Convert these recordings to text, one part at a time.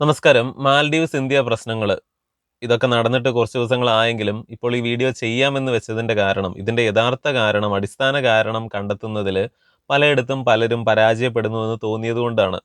നമസ്കാരം. Maldives India പ്രശ്നങ്ങൾ ഇതൊക്കെ നടന്നിട്ട് കുറച്ച് ദിവസങ്ങളായെങ്കിലും ഇപ്പോൾ ഈ വീഡിയോ ചെയ്യാമെന്ന് വെച്ചതിന്റെ കാരണം ഇതിന്റെ യഥാർത്ഥ കാരണം അടിസ്ഥാന കാരണം കണ്ടെത്തുന്നതിൽ പലയിടത്തും പലരും പരാജയപ്പെടുന്നുവെന്ന് തോന്നിയതുകൊണ്ടാണ്.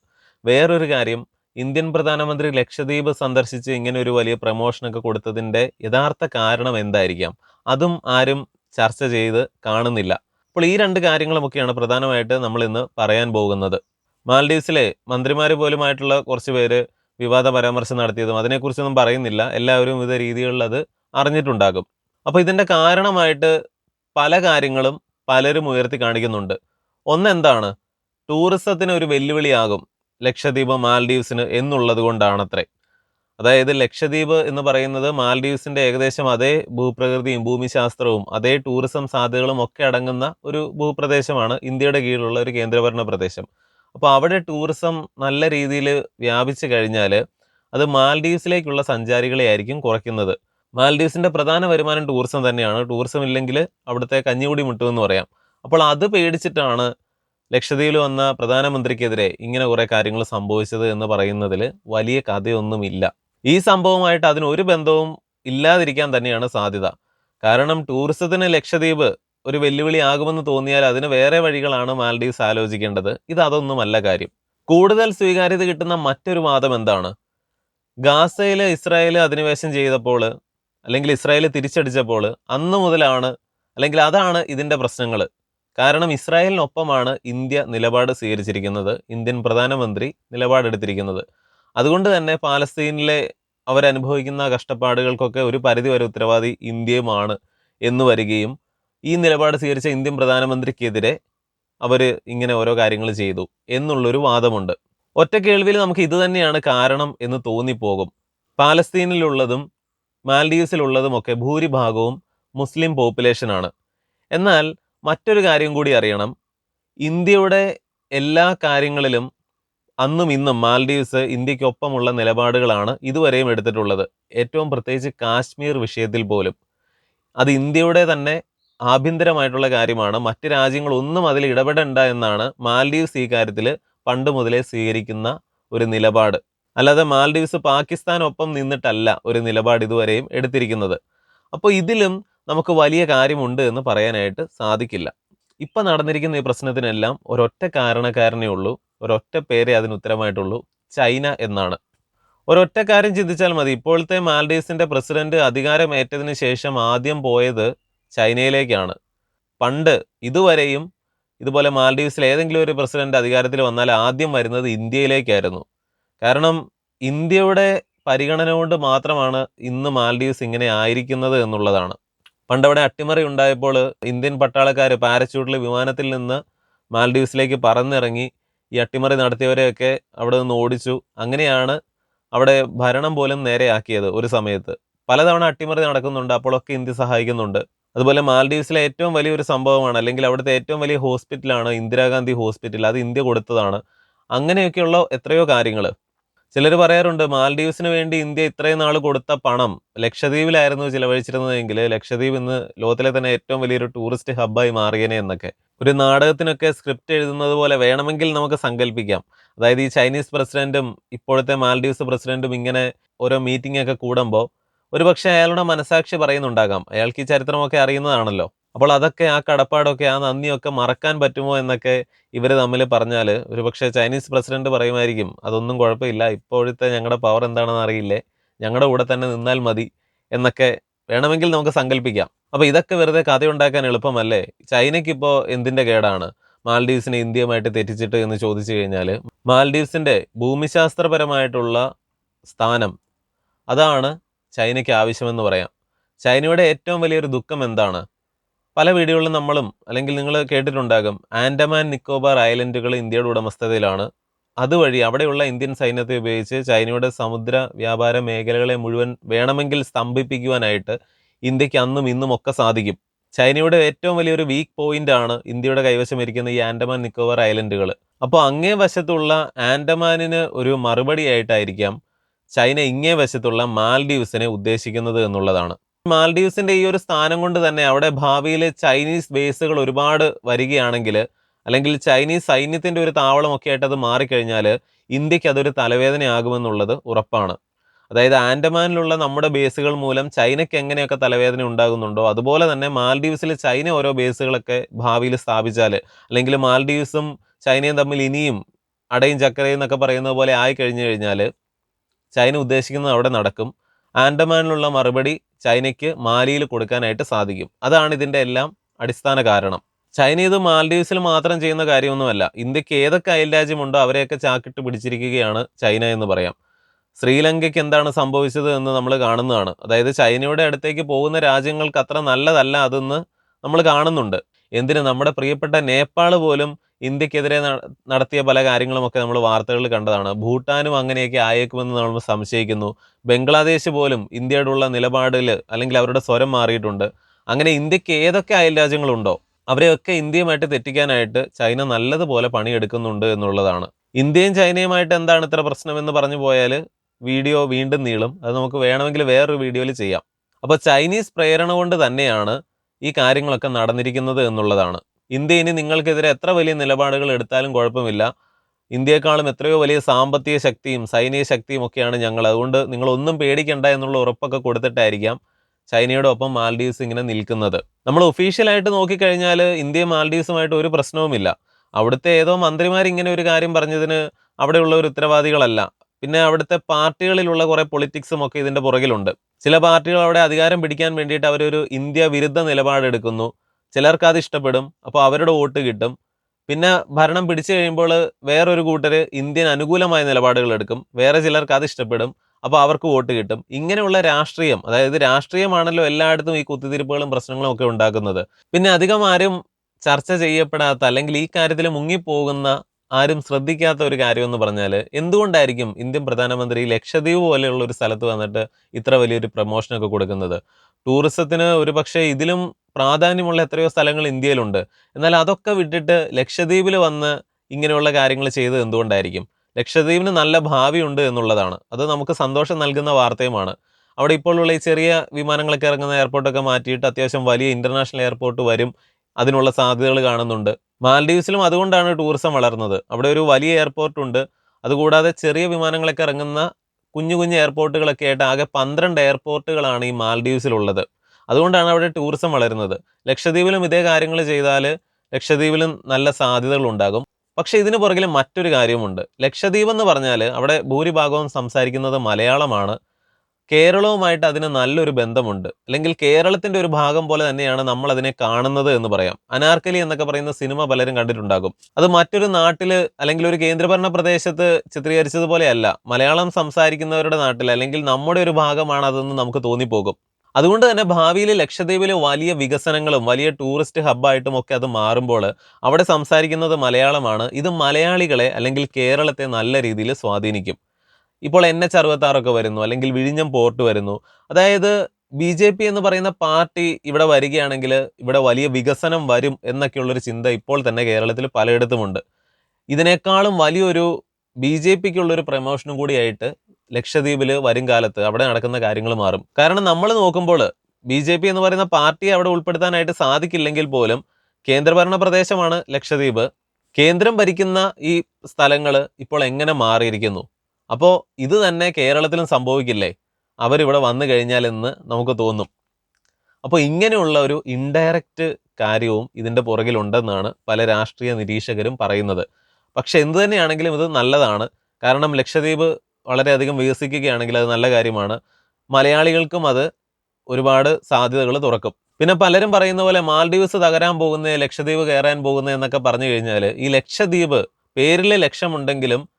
വേറൊരു കാര്യം ഇന്ത്യൻ പ്രധാനമന്ത്രി ലക്ഷദ്വീപ് സന്ദർശിച്ച് ഇങ്ങനെ ഒരു വലിയ പ്രമോഷനൊക്കെ കൊടുത്തതിന്റെ യഥാർത്ഥ കാരണം എന്തായിരിക്കാം? അതും ആരും ചർച്ച ചെയ്ത് കാണുന്നില്ല. അപ്പോൾ ഈ രണ്ട് കാര്യങ്ങളുമൊക്കെയാണ് പ്രധാനമായിട്ട് നമ്മൾ ഇന്ന് പറയാൻ പോകുന്നത്. മാൽഡീവ്സിലെ മന്ത്രിമാർ പോലുമായിട്ടുള്ള കുറച്ച് പേര് വിവാദ പരാമർശം നടത്തിയതും അതിനെക്കുറിച്ചൊന്നും പറയുന്നില്ല. എല്ലാവരും വിവിധ രീതികളിൽ അത് അറിഞ്ഞിട്ടുണ്ടാകും. അപ്പോൾ ഇതിന്റെ കാരണമായിട്ട് പല കാര്യങ്ങളും പലരും ഉയർത്തി കാണിക്കുന്നുണ്ട്. ഒന്നെന്താണ്? ടൂറിസത്തിന് ഒരു വെല്ലുവിളിയാകും ലക്ഷദ്വീപ് മാൽഡീവ്സിന് എന്നുള്ളത് കൊണ്ടാണത്രേ. അതായത് ലക്ഷദ്വീപ് എന്ന് പറയുന്നത് മാൽഡീവ്സിന്റെ ഏകദേശം അതേ ഭൂപ്രകൃതിയും ഭൂമിശാസ്ത്രവും അതേ ടൂറിസം സാധ്യതകളും ഒക്കെ അടങ്ങുന്ന ഒരു ഭൂപ്രദേശമാണ് ഇന്ത്യയുടെ കീഴിലുള്ള ഒരു കേന്ദ്രഭരണ പ്രദേശം. അപ്പോൾ അവിടെ ടൂറിസം നല്ല രീതിയിൽ വ്യാപിച്ചു കഴിഞ്ഞാൽ അത് മാൽഡീവ്സിലേക്കുള്ള സഞ്ചാരികളെ ആയിരിക്കും കുറയ്ക്കുന്നത്. മാൽഡീവ്സിന്റെ പ്രധാന വരുമാനം ടൂറിസം തന്നെയാണ്. ടൂറിസം ഇല്ലെങ്കിൽ അവിടുത്തെ കഞ്ഞികൂടി മുട്ടുമെന്ന് പറയാം. അപ്പോൾ അത് പേടിച്ചിട്ടാണ് ലക്ഷദ്വീപിൽ വന്ന പ്രധാനമന്ത്രിക്കെതിരെ ഇങ്ങനെ കുറേ കാര്യങ്ങൾ സംഭവിച്ചത് എന്ന് പറയുന്നതിൽ വലിയ കഥയൊന്നുമില്ല. ഈ സംഭവമായിട്ട് അതിന് ഒരു ബന്ധവും ഇല്ലാതിരിക്കാൻ തന്നെയാണ് സാധ്യത. കാരണം ടൂറിസത്തിന് ലക്ഷദ്വീപ് ഒരു വെല്ലുവിളി ആകുമെന്ന് തോന്നിയാൽ അതിന് വേറെ വഴികളാണ് മാൽഡീവ്സ് ആലോചിക്കേണ്ടത്. ഇത് അതൊന്നുമല്ല കാര്യം. കൂടുതൽ സ്വീകാര്യത കിട്ടുന്ന മറ്റൊരു വാദം എന്താണ്? ഗാസയിൽ ഇസ്രായേൽ അധിനിവേശം ചെയ്തപ്പോൾ അല്ലെങ്കിൽ ഇസ്രായേൽ തിരിച്ചടിച്ചപ്പോൾ അന്ന് മുതലാണ് അല്ലെങ്കിൽ അതാണ് ഇതിന്റെ പ്രശ്നങ്ങൾ. കാരണം ഇസ്രായേലിനൊപ്പമാണ് ഇന്ത്യ നിലപാട് സ്വീകരിച്ചിരിക്കുന്നത് ഇന്ത്യൻ പ്രധാനമന്ത്രി നിലപാടെടുത്തിരിക്കുന്നത് അതുകൊണ്ട് തന്നെ പാലസ്തീനിലെ അവരനുഭവിക്കുന്ന കഷ്ടപ്പാടുകൾക്കൊക്കെ ഒരു പരിധി വരെ ഉത്തരവാദി ഇന്ത്യയുമാണ് എന്ന് വരികയും ഈ നിലപാട് സ്വീകരിച്ച ഇന്ത്യൻ പ്രധാനമന്ത്രിക്കെതിരെ അവർ ഇങ്ങനെ ഓരോ കാര്യങ്ങൾ ചെയ്തു എന്നുള്ളൊരു വാദമുണ്ട്. ഒറ്റ കേൾവിയിൽ നമുക്ക് ഇത് തന്നെയാണ് കാരണം എന്ന് തോന്നിപ്പോകും. പാലസ്തീനിലുള്ളതും മാൽഡീവ്സിലുള്ളതും ഒക്കെ ഭൂരിഭാഗവും മുസ്ലിം പോപ്പുലേഷനാണ്. എന്നാൽ മറ്റൊരു കാര്യം കൂടി അറിയണം. ഇന്ത്യയുടെ എല്ലാ കാര്യങ്ങളിലും അന്നും ഇന്നും മാൽഡീവ്സ് ഇന്ത്യക്കൊപ്പമുള്ള നിലപാടുകളാണ് ഇതുവരെയും എടുത്തിട്ടുള്ളത്. ഏറ്റവും പ്രത്യേകിച്ച് കാശ്മീർ വിഷയത്തിൽ പോലും. അത് ഇന്ത്യയുടെ തന്നെ ആഭ്യന്തരമായിട്ടുള്ള കാര്യമാണ്. മറ്റ് രാജ്യങ്ങളൊന്നും അതിൽ ഇടപെടണ്ട എന്നാണ് മാൽഡീവ്സ് ഈ കാര്യത്തിൽ പണ്ട് മുതലേ സ്വീകരിക്കുന്ന ഒരു നിലപാട്. അല്ലാതെ മാൽഡീവ്സ് പാകിസ്ഥാനൊപ്പം നിന്നിട്ടല്ല ഒരു നിലപാട് ഇതുവരെയും എടുത്തിരിക്കുന്നത്. അപ്പോൾ ഇതിലും നമുക്ക് വലിയ കാര്യമുണ്ട് എന്ന് പറയാനായിട്ട് സാധിക്കില്ല. ഇപ്പം നടന്നിരിക്കുന്ന ഈ പ്രശ്നത്തിനെല്ലാം ഒരൊറ്റ കാരണക്കാരനേ ഉള്ളൂ. ഒരൊറ്റ പേരെ അതിന് ഉത്തരമായിട്ടുള്ളൂ. ചൈന എന്നാണ്. ഒരൊറ്റ കാര്യം ചിന്തിച്ചാൽ മതി. ഇപ്പോഴത്തെ മാൽഡീവ്സിന്റെ പ്രസിഡന്റ് അധികാരമേറ്റതിന് ശേഷം ആദ്യം പോയത് ചൈനയിലേക്കാണ്. പണ്ട് ഇതുവരെയും ഇതുപോലെ മാൽഡീവ്സിൽ ഏതെങ്കിലും ഒരു പ്രസിഡന്റ് അധികാരത്തിൽ വന്നാൽ ആദ്യം വരുന്നത് ഇന്ത്യയിലേക്കായിരുന്നു. കാരണം ഇന്ത്യയുടെ പരിഗണന കൊണ്ട് മാത്രമാണ് ഇന്ന് മാൽഡീവ്സ് ഇങ്ങനെ ആയിരിക്കുന്നത് എന്നുള്ളതാണ്. പണ്ടവിടെ അട്ടിമറി ഉണ്ടായപ്പോൾ ഇന്ത്യൻ പട്ടാളക്കാർ പാരച്യൂട്ടിൽ വിമാനത്തിൽ നിന്ന് മാൽഡീവ്സിലേക്ക് പറന്നിറങ്ങി ഈ അട്ടിമറി നടത്തിയവരെയൊക്കെ അവിടെ നിന്ന് ഓടിച്ചു. അങ്ങനെയാണ് അവിടെ ഭരണം പോലും നേരെയാക്കിയത് ഒരു സമയത്ത്. പലതവണ അട്ടിമറി നടക്കുന്നുണ്ട് അപ്പോഴൊക്കെ ഇന്ത്യ സഹായിക്കുന്നുണ്ട്. അതുപോലെ മാൽഡീവ്സിലെ ഏറ്റവും വലിയൊരു സംഭവമാണ് അല്ലെങ്കിൽ അവിടുത്തെ ഏറ്റവും വലിയ ഹോസ്പിറ്റലാണ് ഇന്ദിരാഗാന്ധി ഹോസ്പിറ്റൽ. അത് ഇന്ത്യ കൊടുത്തതാണ്. അങ്ങനെയൊക്കെയുള്ള എത്രയോ കാര്യങ്ങൾ. ചിലർ പറയാറുണ്ട് മാൽഡീവ്സിന് വേണ്ടി ഇന്ത്യ ഇത്രയും നാൾ കൊടുത്ത പണം ലക്ഷദ്വീപിലായിരുന്നു ചിലവഴിച്ചിരുന്നതെങ്കിൽ ലക്ഷദ്വീപ് ഇന്ന് ലോകത്തിലെ തന്നെ ഏറ്റവും വലിയൊരു ടൂറിസ്റ്റ് ഹബ്ബായി മാറിയനെ എന്നൊക്കെ. ഒരു നാടകത്തിനൊക്കെ സ്ക്രിപ്റ്റ് എഴുതുന്നത് പോലെ വേണമെങ്കിൽ നമുക്ക് സങ്കല്പിക്കാം അതായത് ഈ ചൈനീസ് പ്രസിഡന്റും ഇപ്പോഴത്തെ മാൽഡീവ്സ് പ്രസിഡന്റും ഇങ്ങനെ ഓരോ മീറ്റിംഗ് ഒക്കെ കൂടുമ്പോൾ ഒരുപക്ഷെ അയാളുടെ മനസാക്ഷി പറയുന്നുണ്ടാകാം. അയാൾക്ക് ഈ ചരിത്രമൊക്കെ അറിയുന്നതാണല്ലോ. അപ്പോൾ അതൊക്കെ ആ കടപ്പാടൊക്കെ ആ നന്ദിയൊക്കെ മറക്കാൻ പറ്റുമോ എന്നൊക്കെ ഇവർ തമ്മിൽ പറഞ്ഞാൽ ഒരുപക്ഷെ ചൈനീസ് പ്രസിഡന്റ് പറയുമായിരിക്കും അതൊന്നും കുഴപ്പമില്ല. ഇപ്പോഴത്തെ ഞങ്ങളുടെ പവർ എന്താണെന്ന് അറിയില്ലേ? ഞങ്ങളുടെ കൂടെ തന്നെ നിന്നാൽ മതി എന്നൊക്കെ വേണമെങ്കിൽ നമുക്ക് സങ്കല്പിക്കാം അപ്പോൾ ഇതൊക്കെ വെറുതെ കഥയുണ്ടാക്കാൻ എളുപ്പമല്ലേ? ചൈനയ്ക്കിപ്പോൾ എന്തിന്റെ കേടാണ്? മാൽഡീവ്സിനെ ഇന്ത്യയുമായിട്ട് തെറ്റിച്ചിട്ട് എന്ന് ചോദിച്ചു കഴിഞ്ഞാൽ മാൽഡീവ്സിന്റെ ഭൂമിശാസ്ത്രപരമായിട്ടുള്ള സ്ഥാനം അതാണ് ചൈനയ്ക്ക് ആവശ്യമെന്ന് പറയാം. ചൈനയുടെ ഏറ്റവും വലിയൊരു ദുഃഖം എന്താണ്? പല വീഡിയോകളിലും നമ്മളും അല്ലെങ്കിൽ നിങ്ങൾ കേട്ടിട്ടുണ്ടാകും ആൻഡമാൻ നിക്കോബാർ ഐലൻഡുകൾ ഇന്ത്യയുടെ ഉടമസ്ഥതയിലാണ്. അതുവഴി അവിടെയുള്ള ഇന്ത്യൻ സൈന്യത്തെ ഉപയോഗിച്ച് ചൈനയുടെ സമുദ്ര വ്യാപാര മേഖലകളെ മുഴുവൻ വേണമെങ്കിൽ സ്തംഭിപ്പിക്കുവാനായിട്ട് ഇന്ത്യയ്ക്ക് അന്നും ഇന്നും ഒക്കെ സാധിക്കും. ചൈനയുടെ ഏറ്റവും വലിയൊരു വീക്ക് പോയിന്റ് ആണ് ഇന്ത്യയുടെ കൈവശം ഇരിക്കുന്ന ഈ ആൻഡമാൻ നിക്കോബാർ ഐലൻഡുകൾ. അപ്പോൾ അങ്ങേ വശത്തുള്ള ആൻഡമാനിന് ഒരു മറുപടി ആയിട്ടായിരിക്കാം ചൈന ഇങ്ങേ വശത്തുള്ള മാൽഡീവ്സിനെ ഉദ്ദേശിക്കുന്നത് എന്നുള്ളതാണ്. മാൽഡീവ്സിന്റെ ഈ ഒരു സ്ഥാനം കൊണ്ട് തന്നെ അവിടെ ഭാവിയിൽ ചൈനീസ് ബേസുകൾ ഒരുപാട് വരികയാണെങ്കിൽ അല്ലെങ്കിൽ ചൈനീസ് സൈന്യത്തിന്റെ ഒരു താവളമൊക്കെ ആയിട്ട് അത് മാറിക്കഴിഞ്ഞാൽ ഇന്ത്യയ്ക്ക് അതൊരു തലവേദനയാകുമെന്നുള്ളത് ഉറപ്പാണ്. അതായത് ആൻഡമാനിലുള്ള നമ്മുടെ ബേസുകൾ മൂലം ചൈനയ്ക്ക് എങ്ങനെയൊക്കെ തലവേദന ഉണ്ടാകുന്നുണ്ടോ അതുപോലെ തന്നെ മാൽഡീവ്സിൽ ചൈന ഓരോ ബേസുകളൊക്കെ ഭാവിയിൽ സ്ഥാപിച്ചാൽ അല്ലെങ്കിൽ മാൽഡീവ്സും ചൈനയും തമ്മിൽ ഇനിയും അടയും ചക്കരയും എന്നൊക്കെ പറയുന്നത് പോലെ ആയി കഴിഞ്ഞു കഴിഞ്ഞാൽ ചൈന ഉദ്ദേശിക്കുന്നത് അവിടെ നടക്കും. ആൻഡമാനിലുള്ള മറുപടി ചൈനയ്ക്ക് മാലിയിൽ കൊടുക്കാനായിട്ട് സാധിക്കും. അതാണ് ഇതിന്റെ എല്ലാം അടിസ്ഥാന കാരണം. ചൈന ഇത് മാൽഡീവ്സിൽ മാത്രം ചെയ്യുന്ന കാര്യമൊന്നുമല്ല. ഇന്ത്യയ്ക്ക് ഏതൊക്കെ അയൽരാജ്യമുണ്ടോ അവരെയൊക്കെ ചാക്കിട്ട് പിടിച്ചിരിക്കുകയാണ് ചൈന എന്ന് പറയാം. ശ്രീലങ്കയ്ക്ക് എന്താണ് സംഭവിച്ചത് എന്ന് നമ്മൾ കാണുന്നതാണ്. അതായത് ചൈനയുടെ അടുത്തേക്ക് പോകുന്ന രാജ്യങ്ങൾക്ക് അത്ര നല്ലതല്ല അതെന്ന് നമ്മൾ കാണുന്നുണ്ട്. എന്തിന്? നമ്മുടെ പ്രിയപ്പെട്ട നേപ്പാൾ പോലും ഇന്ത്യക്കെതിരെ നടത്തിയ പല കാര്യങ്ങളുമൊക്കെ നമ്മൾ വാർത്തകളിൽ കണ്ടതാണ്. ഭൂട്ടാനും അങ്ങനെയൊക്കെ ആയേക്കുമെന്ന് നമ്മൾ സംശയിക്കുന്നു. ബംഗ്ലാദേശ് പോലും ഇന്ത്യയോടുള്ള നിലപാടിൽ അല്ലെങ്കിൽ അവരുടെ സ്വരം മാറിയിട്ടുണ്ട്. അങ്ങനെ ഇന്ത്യയ്ക്ക് ഏതൊക്കെ അയൽ രാജ്യങ്ങളുണ്ടോ അവരെയൊക്കെ ഇന്ത്യയുമായിട്ട് തെറ്റിക്കാനായിട്ട് ചൈന നല്ലതുപോലെ പണിയെടുക്കുന്നുണ്ട് എന്നുള്ളതാണ്. ഇന്ത്യയും ചൈനയുമായിട്ട് എന്താണ് ഇത്ര പ്രശ്നമെന്ന് പറഞ്ഞു പോയാൽ വീഡിയോ വീണ്ടും നീളും. അത് നമുക്ക് വേണമെങ്കിൽ വേറൊരു വീഡിയോയിൽ ചെയ്യാം. അപ്പോൾ ചൈനീസ് പ്രേരണ കൊണ്ട് തന്നെയാണ് ഈ കാര്യങ്ങളൊക്കെ നടന്നിരിക്കുന്നത് എന്നുള്ളതാണ്. ഇന്ത്യ ഇനി നിങ്ങൾക്കെതിരെ എത്ര വലിയ നിലപാടുകൾ എടുത്താലും കുഴപ്പമില്ല. ഇന്ത്യയെക്കാളും എത്രയോ വലിയ സാമ്പത്തിക ശക്തിയും സൈനിക ശക്തിയും ഒക്കെയാണ് ഞങ്ങൾ. അതുകൊണ്ട് നിങ്ങളൊന്നും പേടിക്കണ്ട എന്നുള്ള ഉറപ്പൊക്കെ കൊടുത്തിട്ടായിരിക്കാം ചൈനയുടെ ഒപ്പം മാൽഡീവ്സ് ഇങ്ങനെ നിൽക്കുന്നത്. നമ്മൾ ഒഫീഷ്യലായിട്ട് നോക്കിക്കഴിഞ്ഞാൽ ഇന്ത്യ മാൽഡീവ്സുമായിട്ട് ഒരു പ്രശ്നവുമില്ല. അവിടുത്തെ ഏതോ മന്ത്രിമാർ ഇങ്ങനെ ഒരു കാര്യം പറഞ്ഞതിന് അവിടെയുള്ള ഒരു ഉത്തരവാദികളല്ല. പിന്നെ അവിടുത്തെ പാർട്ടികളിലുള്ള കുറേ പൊളിറ്റിക്സും ഒക്കെ ഇതിന്റെ പുറകിലുണ്ട്. ചില പാർട്ടികൾ അവിടെ അധികാരം പിടിക്കാൻ വേണ്ടിയിട്ട് അവരൊരു ഇന്ത്യ വിരുദ്ധ നിലപാടെടുക്കുന്നു. ചിലർക്ക് അത് ഇഷ്ടപ്പെടും അപ്പോൾ അവരുടെ വോട്ട് കിട്ടും. പിന്നെ ഭരണം പിടിച്ചു കഴിയുമ്പോൾ വേറൊരു കൂട്ടർ ഇന്ത്യൻ അനുകൂലമായ നിലപാടുകൾ എടുക്കും വേറെ ചിലർക്ക് അത് ഇഷ്ടപ്പെടും അപ്പോൾ അവർക്ക് വോട്ട് കിട്ടും. ഇങ്ങനെയുള്ള രാഷ്ട്രീയം അതായത് രാഷ്ട്രീയമാണല്ലോ എല്ലായിടത്തും ഈ കുത്തിത്തിരിപ്പുകളും പ്രശ്നങ്ങളും ഒക്കെ ഉണ്ടാക്കുന്നത്. പിന്നെ അധികം ആരും ചർച്ച ചെയ്യപ്പെടാത്ത അല്ലെങ്കിൽ ഈ കാര്യത്തിൽ മുങ്ങിപ്പോകുന്ന ആരും ശ്രദ്ധിക്കാത്ത ഒരു കാര്യം എന്ന് പറഞ്ഞാൽ എന്തുകൊണ്ടായിരിക്കും ഇന്ത്യൻ പ്രധാനമന്ത്രി ലക്ഷദ്വീപ് പോലെയുള്ള ഒരു സ്ഥലത്ത് വന്നിട്ട് ഇത്ര വലിയൊരു പ്രൊമോഷനൊക്കെ കൊടുക്കുന്നത്? ടൂറിസത്തിന് ഒരു പക്ഷേ ഇതിലും പ്രാധാന്യമുള്ള എത്രയോ സ്ഥലങ്ങൾ ഇന്ത്യയിലുണ്ട്. എന്നാൽ അതൊക്കെ വിട്ടിട്ട് ലക്ഷദ്വീപിൽ വന്ന് ഇങ്ങനെയുള്ള കാര്യങ്ങൾ ചെയ്തത് എന്തുകൊണ്ടായിരിക്കും? ലക്ഷദ്വീപിന് നല്ല ഭാവിയുണ്ട് എന്നുള്ളതാണ്. അത് നമുക്ക് സന്തോഷം നൽകുന്ന വാർത്തയുമാണ്. അവിടെ ഇപ്പോഴുള്ള ഈ ചെറിയ വിമാനങ്ങളൊക്കെ ഇറങ്ങുന്ന എയർപോർട്ടൊക്കെ മാറ്റിയിട്ട് അത്യാവശ്യം വലിയ ഇന്റർനാഷണൽ എയർപോർട്ട് വരും അതിനുള്ള സാധ്യതകൾ കാണുന്നുണ്ട്. മാൽഡീവ്സിലും അതുകൊണ്ടാണ് ടൂറിസം വളർന്നത്. അവിടെ ഒരു വലിയ എയർപോർട്ട് ഉണ്ട് അതുകൂടാതെ ചെറിയ വിമാനങ്ങളൊക്കെ ഇറങ്ങുന്ന കുഞ്ഞു കുഞ്ഞു എയർപോർട്ടുകളൊക്കെ ആയിട്ട് ആകെ പന്ത്രണ്ട് എയർപോർട്ടുകളാണ് ഈ മാൽഡീവ്സിലുള്ളത്. അതുകൊണ്ടാണ് അവിടെ ടൂറിസം വളരുന്നത്. ലക്ഷദ്വീപിലും ഇതേ കാര്യങ്ങൾ ചെയ്താൽ ലക്ഷദ്വീപിലും നല്ല സാധ്യതകൾ ഉണ്ടാകും. പക്ഷെ ഇതിന് പുറകിൽ മറ്റൊരു കാര്യമുണ്ട്. ലക്ഷദ്വീപ് എന്ന് പറഞ്ഞാൽ അവിടെ ഭൂരിഭാഗവും സംസാരിക്കുന്നത് മലയാളമാണ്. കേരളവുമായിട്ട് അതിന് നല്ലൊരു ബന്ധമുണ്ട്. അല്ലെങ്കിൽ കേരളത്തിന്റെ ഒരു ഭാഗം പോലെ തന്നെയാണ് നമ്മൾ അതിനെ കാണുന്നത് എന്ന് പറയാം. അനാർക്കലി എന്നൊക്കെ പറയുന്ന സിനിമ പലരും കണ്ടിട്ടുണ്ടാകും. അത് മറ്റൊരു നാട്ടിൽ അല്ലെങ്കിൽ ഒരു കേന്ദ്രഭരണ പ്രദേശത്ത് ചിത്രീകരിച്ചതുപോലെയല്ല മലയാളം സംസാരിക്കുന്നവരുടെ നാട്ടിൽ അല്ലെങ്കിൽ നമ്മുടെ ഒരു ഭാഗമാണ് അതെന്ന് നമുക്ക് തോന്നിപ്പോകും. അതുകൊണ്ട് തന്നെ ഭാവിയിൽ ലക്ഷദ്വീപിൽ വലിയ വികസനങ്ങളും വലിയ ടൂറിസ്റ്റ് ഹബ്ബായിട്ടും ഒക്കെ അത് മാറുമ്പോൾ അവിടെ സംസാരിക്കുന്നത് മലയാളമാണ്. ഇത് മലയാളികളെ അല്ലെങ്കിൽ കേരളത്തെ നല്ല രീതിയിൽ സ്വാധീനിക്കും. ഇപ്പോൾ എൻ എച്ച് അറുപത്താറൊക്കെ വരുന്നു അല്ലെങ്കിൽ വിഴിഞ്ഞം പോർട്ട് വരുന്നു. അതായത് ബി ജെ പി എന്ന് പറയുന്ന പാർട്ടി ഇവിടെ വരികയാണെങ്കിൽ ഇവിടെ വലിയ വികസനം വരും എന്നൊക്കെയുള്ളൊരു ചിന്ത ഇപ്പോൾ തന്നെ കേരളത്തിൽ പലയിടത്തുമുണ്ട്. ഇതിനേക്കാളും വലിയൊരു ബി ജെ പിക്കുള്ളൊരു പ്രമോഷനും കൂടിയായിട്ട് ലക്ഷദ്വീപിൽ വരും കാലത്ത് അവിടെ നടക്കുന്ന കാര്യങ്ങൾ മാറും. കാരണം നമ്മൾ നോക്കുമ്പോൾ ബി ജെ പി എന്ന് പറയുന്ന പാർട്ടിയെ അവിടെ ഉൾപ്പെടുത്താനായിട്ട് സാധിക്കില്ലെങ്കിൽ പോലും കേന്ദ്രഭരണ പ്രദേശമാണ് ലക്ഷദ്വീപ്. കേന്ദ്രം ഭരിക്കുന്ന ഈ സ്ഥലങ്ങൾ ഇപ്പോൾ എങ്ങനെ മാറിയിരിക്കുന്നു? അപ്പോൾ ഇത് തന്നെ കേരളത്തിലും സംഭവിക്കില്ലേ? അവരിവിടെ വന്നു കഴിഞ്ഞാൽ എന്ന് നമുക്ക് തോന്നും. അപ്പോൾ ഇങ്ങനെയുള്ള ഒരു ഇൻഡയറക്റ്റ് കാര്യവും ഇതിന്റെ പുറകിലുണ്ടെന്നാണ് പല രാഷ്ട്രീയ നിരീക്ഷകരും പറയുന്നത്. പക്ഷെ എന്തു തന്നെയാണെങ്കിലും ഇത് നല്ലതാണ്. കാരണം ലക്ഷദ്വീപ് വളരെയധികം വികസിക്കുകയാണെങ്കിൽ അത് നല്ല കാര്യമാണ്. മലയാളികൾക്കും അത് ഒരുപാട് സാധ്യതകൾ തുറക്കും. പിന്നെ പലരും പറയുന്ന പോലെ മാൽഡീവ്സ് തകരാൻ പോകുന്ന ലക്ഷദ്വീപ് കയറാൻ പോകുന്ന എന്നൊക്കെ പറഞ്ഞു കഴിഞ്ഞാൽ ഈ ലക്ഷദ്വീപ് പേരിലെ ലക്ഷ്യമുണ്ടെങ്കിലും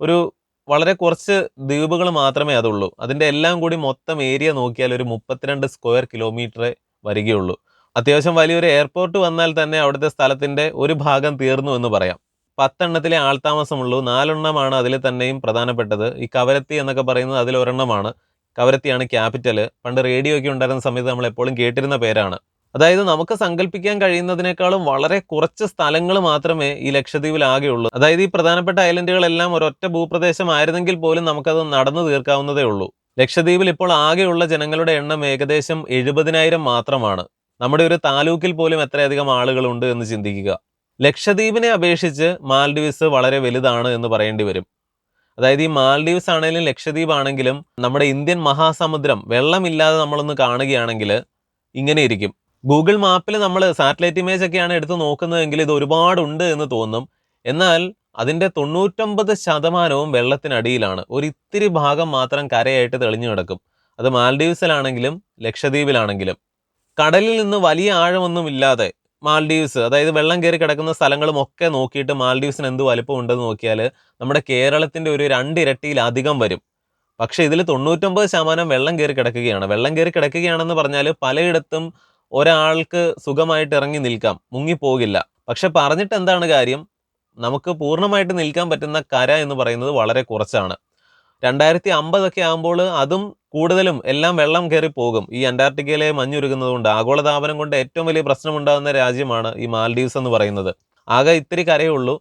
ഒരു വളരെ കുറച്ച് ദ്വീപുകൾ മാത്രമേ അതുള്ളൂ. അതിന്റെ എല്ലാം കൂടി മൊത്തം ഏരിയ നോക്കിയാൽ ഒരു മുപ്പത്തിരണ്ട് സ്ക്വയർ കിലോമീറ്ററേ വരികയുള്ളൂ. അത്യാവശ്യം വലിയൊരു എയർപോർട്ട് വന്നാൽ തന്നെ അവിടുത്തെ സ്ഥലത്തിന്റെ ഒരു ഭാഗം തീർന്നു എന്ന് പറയാം. പത്തെണ്ണത്തിലെ ആൾതാമസമുള്ളൂ. നാലെണ്ണമാണ് അതിൽ തന്നെയും പ്രധാനപ്പെട്ടത്. ഈ കവരത്തി എന്നൊക്കെ പറയുന്നത് അതിൽ ഒരെണ്ണമാണ്. കവരത്തിയാണ് ക്യാപിറ്റൽ പണ്ട് റേഡിയോ ഒക്കെ ഉണ്ടായിരുന്ന സമയത്ത് നമ്മൾ എപ്പോഴും കേട്ടിരുന്ന പേരാണ്. അതായത് നമുക്ക് സങ്കല്പിക്കാൻ കഴിയുന്നതിനേക്കാളും വളരെ കുറച്ച് സ്ഥലങ്ങൾ മാത്രമേ ഈ ലക്ഷദ്വീപിൽ ആകെയുള്ളൂ. അതായത് ഈ പ്രധാനപ്പെട്ട ഐലൻഡുകളെല്ലാം ഒരൊറ്റ ഭൂപ്രദേശമായിരുന്നെങ്കിൽ പോലും നമുക്കത് നടന്നു തീർക്കാവുന്നതേ ഉള്ളൂ. ലക്ഷദ്വീപിൽ ഇപ്പോൾ ആകെയുള്ള ജനങ്ങളുടെ എണ്ണം ഏകദേശം എഴുപതിനായിരം മാത്രമാണ്. നമ്മുടെ ഒരു താലൂക്കിൽ പോലും എത്രയധികം ആളുകളുണ്ട് എന്ന് ചിന്തിക്കുക. ലക്ഷദ്വീപിനെ അപേക്ഷിച്ച് മാൽഡീവ്സ് വളരെ വലുതാണ് എന്ന് പറയേണ്ടി വരും. അതായത് ഈ മാൽഡീവ്സ് ആണെങ്കിലും ലക്ഷദ്വീപ് ആണെങ്കിലും നമ്മുടെ ഇന്ത്യൻ മഹാസമുദ്രം വെള്ളമില്ലാതെ നമ്മളൊന്ന് കാണുകയാണെങ്കിൽ ഇങ്ങനെ ഇരിക്കും. ഗൂഗിൾ മാപ്പിൽ നമ്മൾ സാറ്റലൈറ്റ് ഇമേജ് ഒക്കെയാണ് എടുത്ത് നോക്കുന്നതെങ്കിൽ ഇത് ഒരുപാടുണ്ട് എന്ന് തോന്നും. എന്നാൽ അതിന്റെ തൊണ്ണൂറ്റൊമ്പത് ശതമാനവും വെള്ളത്തിനടിയിലാണ്. ഒരു ഇത്തിരി ഭാഗം മാത്രം കരയായിട്ട് തെളിഞ്ഞു കിടക്കും. അത് മാൽഡീവ്സിലാണെങ്കിലും ലക്ഷദ്വീപിലാണെങ്കിലും. കടലിൽ നിന്ന് വലിയ ആഴമൊന്നും ഇല്ലാതെ മാൽഡീവ്സ് അതായത് വെള്ളം കയറി കിടക്കുന്ന സ്ഥലങ്ങളും ഒക്കെ നോക്കിയിട്ട് മാൽഡീവ്സിന് എന്ത് വലുപ്പം ഉണ്ടെന്ന് നോക്കിയാൽ നമ്മുടെ കേരളത്തിന്റെ ഒരു രണ്ടിരട്ടിയിലധികം വരും. പക്ഷേ ഇതിൽ തൊണ്ണൂറ്റൊമ്പത് ശതമാനം വെള്ളം കയറി കിടക്കുകയാണ്. വെള്ളം കയറി കിടക്കുകയാണെന്ന് പറഞ്ഞാൽ പലയിടത്തും ഒരാൾക്ക് സുഖമായിട്ട് ഇറങ്ങി നിൽക്കാം മുങ്ങിപ്പോകില്ല. പക്ഷെ പറഞ്ഞിട്ട് എന്താണ് കാര്യം? നമുക്ക് പൂർണമായിട്ട് നിൽക്കാൻ പറ്റുന്ന കര എന്ന് പറയുന്നത് വളരെ കുറച്ചാണ്. രണ്ടായിരത്തി അമ്പതൊക്കെ ആകുമ്പോൾ അതും കൂടുതലും എല്ലാം വെള്ളം കയറി പോകും. ഈ അന്റാർട്ടിക്കയിലെ മഞ്ഞുരുകുന്നത് കൊണ്ട് ആഗോളതാപനം കൊണ്ട് ഏറ്റവും വലിയ പ്രശ്നമുണ്ടാകുന്ന രാജ്യമാണ് ഈ മാൽഡീവ്സ് എന്ന് പറയുന്നത്. ആകെ ഇത്തിരി കരയുള്ളൂ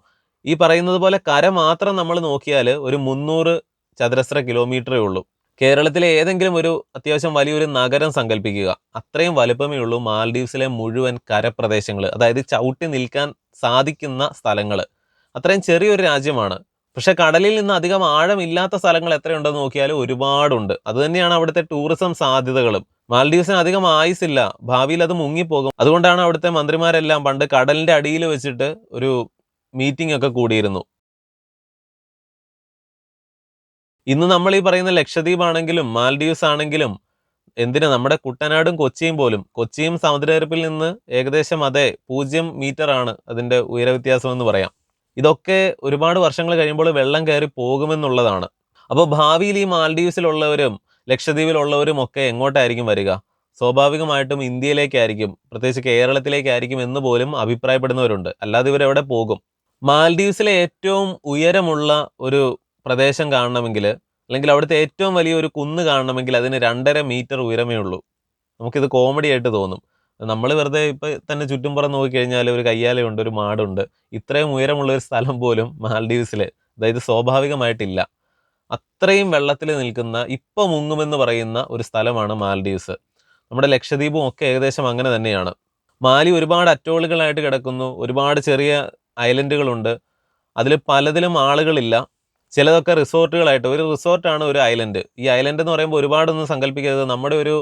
ഈ പറയുന്നത് പോലെ കര മാത്രം നമ്മൾ നോക്കിയാൽ ഒരു മുന്നൂറ് ചതുരശ്ര കിലോമീറ്ററേ ഉള്ളൂ. കേരളത്തിലെ ഏതെങ്കിലും ഒരു അത്യാവശ്യം വലിയൊരു നഗരം സങ്കല്പിക്കുക. അത്രയും വലുപ്പമേ ഉള്ളൂ മാൽഡീവ്സിലെ മുഴുവൻ കരപ്രദേശങ്ങൾ അതായത് ചവിട്ടി നിൽക്കാൻ സാധിക്കുന്ന സ്ഥലങ്ങൾ അത്രയും ചെറിയൊരു രാജ്യമാണ്. പക്ഷെ കടലിൽ നിന്ന് അധികം ആഴമില്ലാത്ത സ്ഥലങ്ങൾ എത്രയുണ്ടെന്ന് നോക്കിയാൽ ഒരുപാടുണ്ട്. അത് തന്നെയാണ് അവിടുത്തെ ടൂറിസം സാധ്യതകളും. മാൽഡീവ്സിന് അധികം ആയുസില്ല ഭാവിയിൽ അത് മുങ്ങിപ്പോകും. അതുകൊണ്ടാണ് അവിടുത്തെ മന്ത്രിമാരെല്ലാം പണ്ട് കടലിന്റെ അടിയിൽ വെച്ചിട്ട് ഒരു മീറ്റിംഗ് ഒക്കെ കൂടിയിരുന്നു. ഇന്ന് നമ്മൾ ഈ പറയുന്ന ലക്ഷദ്വീപ് ആണെങ്കിലും മാൽഡീവ്സ് ആണെങ്കിലും എന്തിനാ നമ്മുടെ കുട്ടനാടും കൊച്ചിയും പോലും? കൊച്ചിയും സമുദ്രനിരപ്പിൽ നിന്ന് ഏകദേശം അതേ പൂജ്യം മീറ്റർ ആണ് അതിന്റെ ഉയരവ്യത്യാസം എന്ന് പറയാം. ഇതൊക്കെ ഒരുപാട് വർഷങ്ങൾ കഴിയുമ്പോൾ വെള്ളം കയറി പോകുമെന്നുള്ളതാണ്. അപ്പോൾ ഭാവിയിൽ ഈ മാൽഡീവ്സിലുള്ളവരും ലക്ഷദ്വീപിലുള്ളവരും ഒക്കെ എങ്ങോട്ടായിരിക്കും വരിക? സ്വാഭാവികമായിട്ടും ഇന്ത്യയിലേക്കായിരിക്കും പ്രത്യേകിച്ച് കേരളത്തിലേക്കായിരിക്കും എന്ന് പോലും അഭിപ്രായപ്പെടുന്നവരുണ്ട്. അല്ലാതെ ഇവരെവിടെ പോകും? മാൽഡീവ്സിലെ ഏറ്റവും ഉയരമുള്ള ഒരു പ്രദേശം കാണണമെങ്കിൽ അല്ലെങ്കിൽ അവിടുത്തെ ഏറ്റവും വലിയ ഒരു കുന്ന് കാണണമെങ്കിൽ അതിന് രണ്ടര മീറ്റർ ഉയരമേ ഉള്ളൂ. നമുക്കിത് കോമഡി ആയിട്ട് തോന്നും. നമ്മൾ വെറുതെ ഇപ്പൊ തന്നെ ചുറ്റുംപുറം നോക്കിക്കഴിഞ്ഞാൽ ഒരു കയ്യാലയുണ്ട് ഒരു മാടുണ്ട്. ഇത്രയും ഉയരമുള്ള ഒരു സ്ഥലം പോലും മാൽഡീവ്സിൽ അതായത് സ്വാഭാവികമായിട്ടില്ല. അത്രയും വെള്ളത്തിൽ നിൽക്കുന്ന ഇപ്പൊ മുങ്ങുമെന്ന് പറയുന്ന ഒരു സ്ഥലമാണ് മാൽഡീവ്സ്. നമ്മുടെ ലക്ഷദ്വീപും ഒക്കെ ഏകദേശം അങ്ങനെ തന്നെയാണ്. മാലി ഒരുപാട് അറ്റോളുകളായിട്ട് കിടക്കുന്നു ഒരുപാട് ചെറിയ ഐലൻഡുകളുണ്ട്. അതിൽ പലതിലും ആളുകളില്ല. ചിലതൊക്കെ റിസോർട്ടുകളായിട്ട് ഒരു റിസോർട്ടാണ് ഒരു ഐലൻഡ്. ഈ ഐലൻഡ് എന്ന് പറയുമ്പോൾ ഒരുപാടൊന്നും സങ്കല്പിക്കരുത്. നമ്മുടെ ഒരു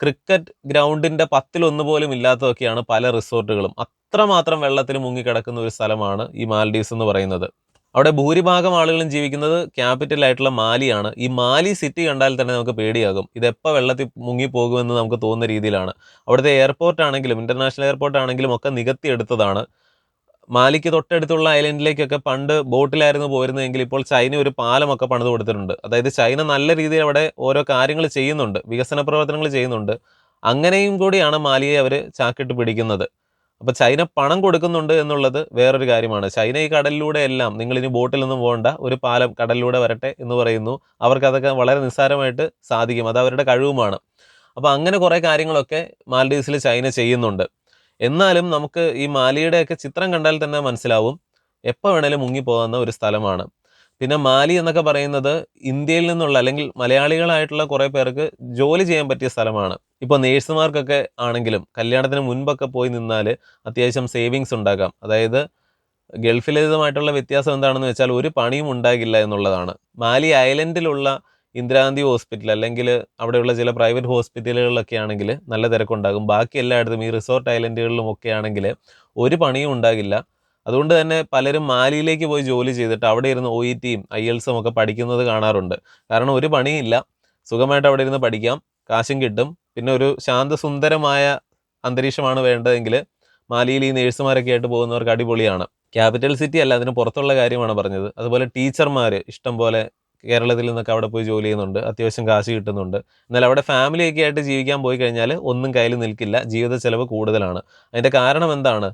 ക്രിക്കറ്റ് ഗ്രൗണ്ടിന്റെ പത്തിലൊന്ന് പോലും ഇല്ലാത്തതൊക്കെയാണ് പല റിസോർട്ടുകളും. അത്രമാത്രം വെള്ളത്തിൽ മുങ്ങിക്കിടക്കുന്ന ഒരു സ്ഥലമാണ് ഈ മാൽഡീവ്സ് എന്ന് പറയുന്നത്. അവിടെ ഭൂരിഭാഗം ആളുകളും ജീവിക്കുന്നത് ക്യാപിറ്റൽ ആയിട്ടുള്ള മാലിയാണ്. ഈ മാലി സിറ്റി കണ്ടാൽ തന്നെ നമുക്ക് പേടിയാകും. ഇതെപ്പോൾ വെള്ളത്തിൽ മുങ്ങിപ്പോകുമെന്ന് നമുക്ക് തോന്നുന്ന രീതിയിലാണ്. അവിടുത്തെ എയർപോർട്ട് ആണെങ്കിലും ഇന്റർനാഷണൽ എയർപോർട്ട് ആണെങ്കിലും ഒക്കെ നികത്തി എടുത്തതാണ്. മാലിക്ക് തൊട്ടടുത്തുള്ള ഐലൻഡിലേക്കൊക്കെ പണ്ട് ബോട്ടിലായിരുന്നു പോയിരുന്നതെങ്കിൽ ഇപ്പോൾ ചൈന ഒരു പാലമൊക്കെ പണിത് കൊടുത്തിട്ടുണ്ട്. അതായത് ചൈന നല്ല രീതിയിൽ അവിടെ ഓരോ കാര്യങ്ങൾ ചെയ്യുന്നുണ്ട് വികസന പ്രവർത്തനങ്ങൾ ചെയ്യുന്നുണ്ട്. അങ്ങനെയും കൂടിയാണ് മാലിയെ അവർ ചാക്കിട്ട് പിടിക്കുന്നത്. അപ്പോൾ ചൈന പണം കൊടുക്കുന്നുണ്ട് എന്നുള്ളത് വേറൊരു കാര്യമാണ്. ചൈന ഈ കടലിലൂടെ എല്ലാം നിങ്ങളിനി ബോട്ടിലൊന്നും പോകണ്ട ഒരു പാലം കടലിലൂടെ വരട്ടെ എന്ന് പറയുന്നു. അവർക്കതൊക്കെ വളരെ നിസ്സാരമായിട്ട് സാധിക്കും. അത് അവരുടെ കഴിവുമാണ്. അപ്പോൾ അങ്ങനെ കുറേ കാര്യങ്ങളൊക്കെ മാൽഡീവ്സിൽ ചൈന ചെയ്യുന്നുണ്ട്. എന്നാലും നമുക്ക് ഈ മാലിയുടെയൊക്കെ ചിത്രം കണ്ടാൽ തന്നെ മനസ്സിലാവും എപ്പോൾ വേണേലും മുങ്ങിപ്പോകുന്ന ഒരു സ്ഥലമാണ്. പിന്നെ മാലി എന്നൊക്കെ പറയുന്നത് ഇന്ത്യയിൽ നിന്നുള്ള അല്ലെങ്കിൽ മലയാളികളായിട്ടുള്ള കുറേ പേർക്ക് ജോലി ചെയ്യാൻ പറ്റിയ സ്ഥലമാണ്. ഇപ്പോൾ നേഴ്സുമാർക്കൊക്കെ ആണെങ്കിലും കല്യാണത്തിന് മുൻപൊക്കെ പോയി നിന്നാൽ അത്യാവശ്യം സേവിങ്സ് ഉണ്ടാക്കാം. അതായത് ഗൾഫിലേതുമായിട്ടുള്ള വ്യത്യാസം എന്താണെന്ന് വെച്ചാൽ ഒരു പണിയും ഉണ്ടാകില്ല എന്നുള്ളതാണ്. മാലി ഐലൻഡിലുള്ള ഇന്ദിരാഗാന്ധി ഹോസ്പിറ്റൽ അല്ലെങ്കിൽ അവിടെയുള്ള ചില പ്രൈവറ്റ് ഹോസ്പിറ്റലുകളിലൊക്കെ ആണെങ്കിൽ നല്ല തിരക്കുണ്ടാകും. ബാക്കി എല്ലായിടത്തും ഈ റിസോർട്ട് ഐലൻഡുകളിലും ഒക്കെ ആണെങ്കിൽ ഒരു പണിയും ഉണ്ടാകില്ല. അതുകൊണ്ട് തന്നെ പലരും മാലിയിലേക്ക് പോയി ജോലി ചെയ്തിട്ട് അവിടെ ഇരുന്ന് ഒ ഇ ടിയും ഐ എൽസും ഒക്കെ പഠിക്കുന്നത് കാണാറുണ്ട്. കാരണം ഒരു പണിയില്ല സുഖമായിട്ട് അവിടെ ഇരുന്ന് പഠിക്കാം. കാശും കിട്ടും. പിന്നെ ഒരു ശാന്തസുന്ദരമായ അന്തരീക്ഷമാണ് വേണ്ടതെങ്കിൽ മാലിയിൽ ഈ നേഴ്സുമാരൊക്കെ ആയിട്ട് പോകുന്നവർക്ക് അടിപൊളിയാണ്. ക്യാപിറ്റൽ സിറ്റി അല്ല അതിന് പുറത്തുള്ള കാര്യമാണ് പറഞ്ഞത്. അതുപോലെ ടീച്ചർമാർ ഇഷ്ടം പോലെ കേരളത്തിൽ നിന്നൊക്കെ അവിടെ പോയി ജോലി ചെയ്യുന്നുണ്ട്. അത്യാവശ്യം കാശ് കിട്ടുന്നുണ്ട്. എന്നാൽ അവിടെ ഫാമിലി ഒക്കെ ആയിട്ട് ജീവിക്കാൻ പോയി കഴിഞ്ഞാൽ ഒന്നും കയ്യിൽ നിൽക്കില്ല. ജീവിത ചെലവ് കൂടുതലാണ്. അതിന്റെ കാരണം എന്താണ്?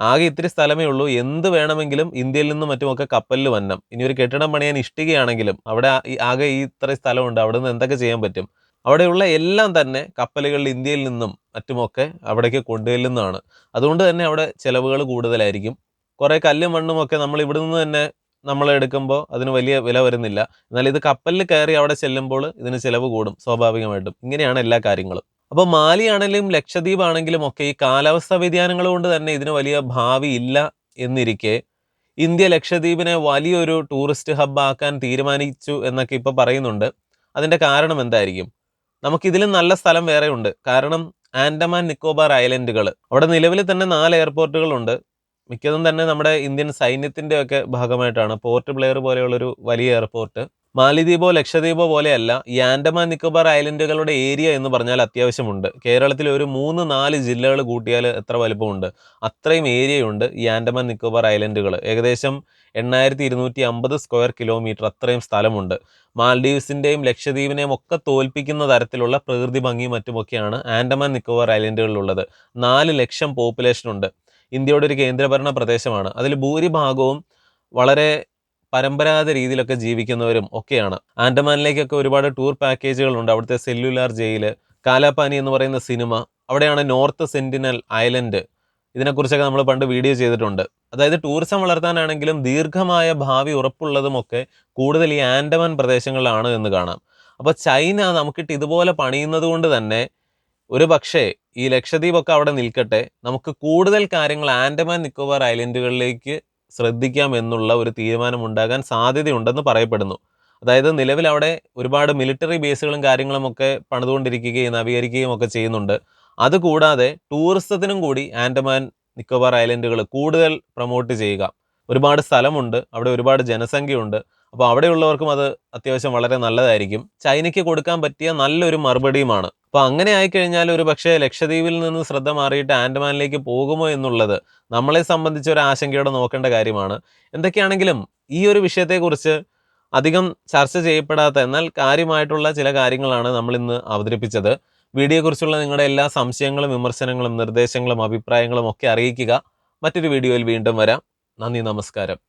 ആകെ ഇത്തിരി സ്ഥലമേ ഉള്ളൂ. എന്ത് വേണമെങ്കിലും ഇന്ത്യയിൽ നിന്നും മറ്റുമൊക്കെ കപ്പലിൽ വന്നം. ഇനി ഒരു കെട്ടിടം പണിയാൻ ഇഷ്ടികയാണെങ്കിലും അവിടെ ആകെ ഈ ഇത്ര സ്ഥലമുണ്ട്. അവിടെ നിന്ന് എന്തൊക്കെ ചെയ്യാൻ പറ്റും? അവിടെയുള്ള എല്ലാം തന്നെ കപ്പലുകളിൽ ഇന്ത്യയിൽ നിന്നും മറ്റുമൊക്കെ അവിടേക്ക് കൊണ്ടുവരുന്നതാണ്. അതുകൊണ്ട് തന്നെ അവിടെ ചിലവുകൾ കൂടുതലായിരിക്കും. കുറേ കല്ലും മണ്ണും ഒക്കെ നമ്മൾ ഇവിടെ നിന്ന് തന്നെ നമ്മൾ എടുക്കുമ്പോൾ അതിന് വലിയ വില വരുന്നില്ല. എന്നാൽ ഇത് കപ്പലിൽ കയറി അവിടെ ചെല്ലുമ്പോൾ ഇതിന് ചിലവ് കൂടും സ്വാഭാവികമായിട്ടും. ഇങ്ങനെയാണ് എല്ലാ കാര്യങ്ങളും. അപ്പോൾ മാലിയാണെങ്കിലും ലക്ഷദ്വീപ് ആണെങ്കിലും ഒക്കെ ഈ കാലാവസ്ഥാ വ്യതിയാനങ്ങൾ കൊണ്ട് തന്നെ ഇതിന് വലിയ ഭാവി ഇല്ല എന്നിരിക്കെ ഇന്ത്യ ലക്ഷദ്വീപിനെ വലിയൊരു ടൂറിസ്റ്റ് ഹബ്ബ് ആക്കാൻ തീരുമാനിച്ചു എന്നൊക്കെ ഇപ്പോൾ പറയുന്നുണ്ട്. അതിന്റെ കാരണം എന്തായിരിക്കും? നമുക്കിതിലും നല്ല സ്ഥലം വേറെ ഉണ്ട് കാരണം ആൻഡമാൻ നിക്കോബാർ ഐലൻഡുകൾ അവിടെ നിലവിൽ തന്നെ നാല് എയർപോർട്ടുകളുണ്ട് മിക്കതും തന്നെ നമ്മുടെ ഇന്ത്യൻ സൈന്യത്തിന്റെ ഒക്കെ ഭാഗമായിട്ടാണ്. പോർട്ട് ബ്ലെയർ പോലെയുള്ളൊരു വലിയ എയർപോർട്ട്. മാലിദ്വീപോ ലക്ഷദ്വീപോ പോലെയല്ല ഈ ആൻഡമാൻ നിക്കോബാർ ഐലൻഡുകളുടെ ഏരിയ എന്ന് പറഞ്ഞാൽ അത്യാവശ്യമുണ്ട്. കേരളത്തിലെ ഒരു മൂന്ന് നാല് ജില്ലകൾ കൂട്ടിയാൽ എത്ര വലുപ്പമുണ്ട്? അത്രയും ഏരിയയുണ്ട് ഈ ആൻഡമാൻ നിക്കോബാർ ഐലൻഡുകൾ. ഏകദേശം എണ്ണായിരത്തി ഇരുന്നൂറ്റി അമ്പത് സ്ക്വയർ കിലോമീറ്റർ അത്രയും സ്ഥലമുണ്ട്. മാൽഡീവ്സിന്റെയും ലക്ഷദ്വീപിനെയും ഒക്കെ തോൽപ്പിക്കുന്ന തരത്തിലുള്ള പ്രകൃതി ഭംഗിയും മറ്റുമൊക്കെയാണ് ആൻഡമാൻ നിക്കോബാർ ഐലൻഡുകളിലുള്ളത്. നാല് ലക്ഷം പോപ്പുലേഷൻ ഉണ്ട് ഇന്ത്യയുടെ ഒരു കേന്ദ്രഭരണ പ്രദേശമാണ്. അതിൽ ഭൂരിഭാഗവും വളരെ പരമ്പരാഗത രീതിയിലൊക്കെ ജീവിക്കുന്നവരും ഒക്കെയാണ്. ആൻഡമാനിലേക്കൊക്കെ ഒരുപാട് ടൂർ പാക്കേജുകളുണ്ട്. അവിടുത്തെ സെല്ലുലാർ ജയിൽ കാലാപാനി എന്ന് പറയുന്ന സിനിമ അവിടെയാണ് നോർത്ത് സെന്റിനൽ ഐലൻഡ്. ഇതിനെക്കുറിച്ചൊക്കെ നമ്മൾ പണ്ട് വീഡിയോ ചെയ്തിട്ടുണ്ട്. അതായത് ടൂറിസം വളർത്താനാണെങ്കിലും ദീർഘമായ ഭാവി ഉറപ്പുള്ളതുമൊക്കെ കൂടുതൽ ഈ ആൻഡമാൻ പ്രദേശങ്ങളിലാണ് എന്ന് കാണാം. അപ്പോൾ ചൈന നമുക്കിട്ട് ഇതുപോലെ പണിയുന്നത് കൊണ്ട് തന്നെ ഒരു പക്ഷേ ഈ ലക്ഷദ്വീപൊക്കെ അവിടെ നിൽക്കട്ടെ. നമുക്ക് കൂടുതൽ കാര്യങ്ങൾ ആൻഡമാൻ നിക്കോബാർ ഐലൻഡുകളിലേക്ക് ശ്രദ്ധിക്കാം എന്നുള്ള ഒരു തീരുമാനം ഉണ്ടാകാൻ സാധ്യതയുണ്ടെന്ന് പറയപ്പെടുന്നു. അതായത് നിലവിൽ അവിടെ ഒരുപാട് മിലിറ്ററി ബേസുകളും കാര്യങ്ങളും ഒക്കെ പണിതുകൊണ്ടിരിക്കുകയും നവീകരിക്കുകയും ഒക്കെ ചെയ്യുന്നുണ്ട്. അതുകൂടാതെ ടൂറിസത്തിനും കൂടി ആൻഡമാൻ നിക്കോബാർ ഐലൻഡുകൾ കൂടുതൽ പ്രൊമോട്ട് ചെയ്യുക. ഒരുപാട് സ്ഥലമുണ്ട് അവിടെ ഒരുപാട് ജനസംഖ്യയുണ്ട്. അപ്പോൾ അവിടെയുള്ളവർക്കും അത് അത്യാവശ്യം വളരെ നല്ലതായിരിക്കും. ചൈനയ്ക്ക് കൊടുക്കാൻ പറ്റിയ നല്ലൊരു മറുപടിയുമാണ്. അപ്പോൾ അങ്ങനെ ആയിക്കഴിഞ്ഞാൽ ഒരു പക്ഷേ ലക്ഷദ്വീപിൽ നിന്ന് ശ്രദ്ധ മാറിയിട്ട് ആൻഡമാനിലേക്ക് പോകുമോ എന്നുള്ളത് നമ്മളെ സംബന്ധിച്ച് ഒരു ആശങ്കയോടെ നോക്കേണ്ട കാര്യമാണ്. എന്തൊക്കെയാണെങ്കിലും ഈ ഒരു വിഷയത്തെക്കുറിച്ച് അധികം ചർച്ച ചെയ്യപ്പെടാത്ത എന്നാൽ കാര്യമായിട്ടുള്ള ചില കാര്യങ്ങളാണ് നമ്മൾ ഇന്ന് അവതരിപ്പിച്ചത്. വീഡിയോയെക്കുറിച്ചുള്ള നിങ്ങളുടെ എല്ലാ സംശയങ്ങളും വിമർശനങ്ങളും നിർദ്ദേശങ്ങളും അഭിപ്രായങ്ങളും ഒക്കെ അറിയിക്കുക. മറ്റൊരു വീഡിയോയിൽ വീണ്ടും വരാം. നന്ദി നമസ്കാരം.